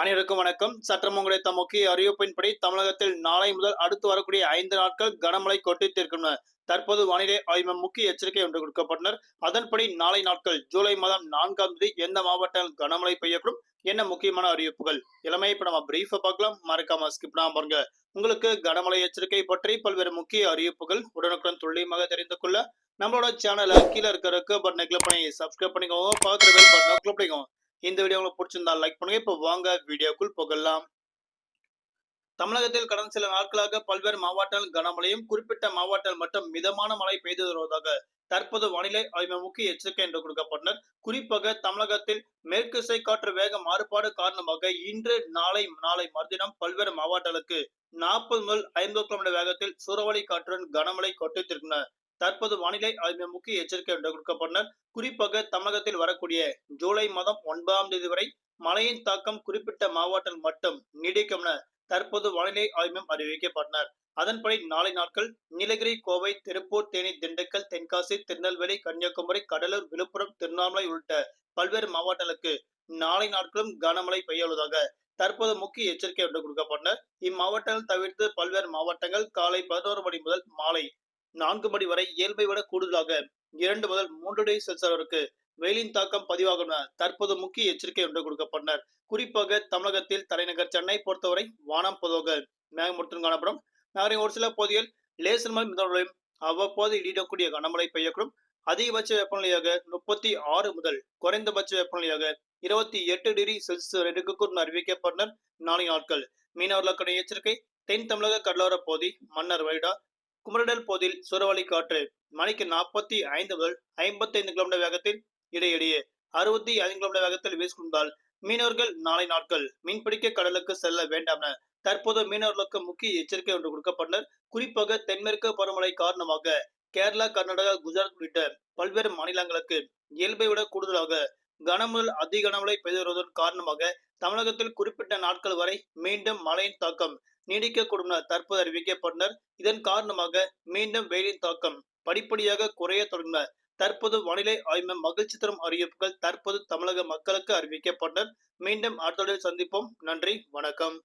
அனைவருக்கும் வணக்கம். சற்றம் கிடைத்த முக்கிய அறிவிப்பின்படி தமிழகத்தில் நாளை முதல் அடுத்து வரக்கூடிய ஐந்து நாட்கள் கனமழை கொட்டித்திருக்கும். தற்போது வானிலை ஆய்வு முக்கிய எச்சரிக்கை ஒன்று கொடுக்கப்பட்டனர் அதன்படி நாளை நாட்கள் ஜூலை மாதம் நான்காம் தேதி எந்த மாவட்டங்கள் கனமழை பெய்யப்படும் என்ன முக்கியமான அறிவிப்புகள்? இளமை இப்ப நம்ம பிரீஃபா பார்க்கலாம். மறக்காம ஸ்கிப் பண்ணாம பாருங்க. உங்களுக்கு கனமழை எச்சரிக்கை பற்றி பல்வேறு முக்கிய அறிவிப்புகள் உடனுக்குடன் துல்லியமாக தெரிந்து கொள்ள நம்மளோட சேனலை கீழே இருக்கிற பட்டனை கிளிக் பண்ணி சப்ஸ்கிரைப் பண்ணிக்கோங்க. பார்க்குற பட்டனை கிளிக் பண்ணிக்கோங்க. இந்த வீடியோ உங்களுக்கு பிடிச்சிருந்தா லைக் பண்ணுங்க. இப்போ வாங்க வீடியோக்குள் போகலாம். தமிழகத்தில் கடந்த சில நாட்களாக பல்வேறு மாவட்டங்கள் கனமழையும் குறிப்பிட்ட மாவட்டங்கள் மட்டும் மிதமான மழை பெய்து வருவதாக தற்போது வானிலை ஆய்வு முக்கிய எச்சரிக்கை என்று கொடுக்கப்பட்டனர் குறிப்பாக தமிழகத்தில் மேற்கு காற்று வேக மாறுபாடு காரணமாக இன்று நாளை நாளை மறுதினம் பல்வேறு மாவட்டங்களுக்கு நாற்பது முதல் ஐம்பது கிலோமீட்டர் வேகத்தில் சூறாவளி காற்றுடன் கனமழை கொட்டித்திருக்கின்றன. தற்போது வானிலை ஆய்வு முக்கிய எச்சரிக்கை என்று கொடுக்கப்பட்டனர் குறிப்பாக தமிழகத்தில் வரக்கூடிய ஜூலை மாதம் ஒன்பதாம் தேதி வரை மழையின் தாக்கம் குறிப்பிட்ட மாவட்டம் மட்டும் நீடிக்கும் என தற்போது வானிலை ஆய்வு அறிவிக்கப்பட்டனர் அதன்படி நாளை நாட்கள் நீலகிரி கோவை திருப்பூர் தேனி திண்டுக்கல் தென்காசி திருநெல்வேலி கன்னியாகுமரி கடலூர் விழுப்புரம் திருவண்ணாமலை உள்ளிட்ட பல்வேறு மாவட்டங்களுக்கு நாளை நாட்களும் கனமழை பெய்யுள்ளதாக தற்போது முக்கிய எச்சரிக்கை ஒன்று கொடுக்கப்பட்டனர் இம்மாவட்டங்கள் தவிர்த்து பல்வேறு மாவட்டங்கள் காலை பதினோரு மணி முதல் மாலை நான்கு மணி வரை இயல்பை விட கூடுதலாக இரண்டு முதல் மூன்று டிகிரி செல்சியஸ் வரைக்கு வெயிலின் தாக்கம் பதிவாகும் தற்போது முக்கிய எச்சரிக்கை ஒன்று கொடுக்கப்பட்டனர் குறிப்பாக தமிழகத்தில் தலைநகர் சென்னை பொறுத்தவரை வானம் பொதுவாக மேகமூர்த்தம் காணப்படும். நகரின் ஒரு சில பகுதிகள் லேசர் மலை மிதமலையும் அவ்வப்போது இடிடக்கூடிய கனமழை பெய்யக்கூடும். அதிகபட்ச வெப்பநிலையாக முப்பத்தி ஆறு முதல் குறைந்தபட்ச வெப்பநிலையாக இருபத்தி எட்டு டிகிரி செல்சியஸ் வரை இருக்கக்கூடும் அறிவிக்கப்பட்டனர் நாளை நாட்கள் மீனவர்களுக்கான எச்சரிக்கை தென் தமிழக கடலோர பகுதி மன்னர் வைடா குமரடல் பகுதியில் சுரவழி காற்று மணிக்கு நாற்பத்தி ஐந்து முதல் ஐம்பத்தி ஐந்து கிலோமீட்டர் வேகத்தில் இடையிடையே அறுபத்தி ஐந்து கிலோமீட்டர் வேகத்தில் வீசுகின்றால் மீனவர்கள் நாளை நாட்கள் மீன்பிடிக்க கடலுக்கு செல்ல வேண்டாம் என தற்போது மீனவர்களுக்கு முக்கிய எச்சரிக்கை ஒன்று கொடுக்கப்பட்டனர். குறிப்பாக தென்மேற்கு பருவமழை காரணமாக கேரளா கர்நாடகா குஜராத் உள்ளிட்ட பல்வேறு மாநிலங்களுக்கு இயல்பை விட கூடுதலாக கனமுதல் அதிக கனமழை பெய்து வருவதன் காரணமாக தமிழகத்தில் குறிப்பிட்ட நாட்கள் வரை மீண்டும் மழையின் தாக்கம் நீடிக்கக்கூடும் தற்போது அறிவிக்கப்பட்டனர். இதன் காரணமாக மீண்டும் வெயிலின் தாக்கம் படிப்படியாக குறைய தொடங்கினர் தற்போது வானிலை ஆய்வு மகிழ்ச்சி தரும் அறிவிப்புகள் தற்போது தமிழக மக்களுக்கு அறிவிக்கப்பட்டனர். மீண்டும் அடுத்த சந்திப்போம். நன்றி. வணக்கம்.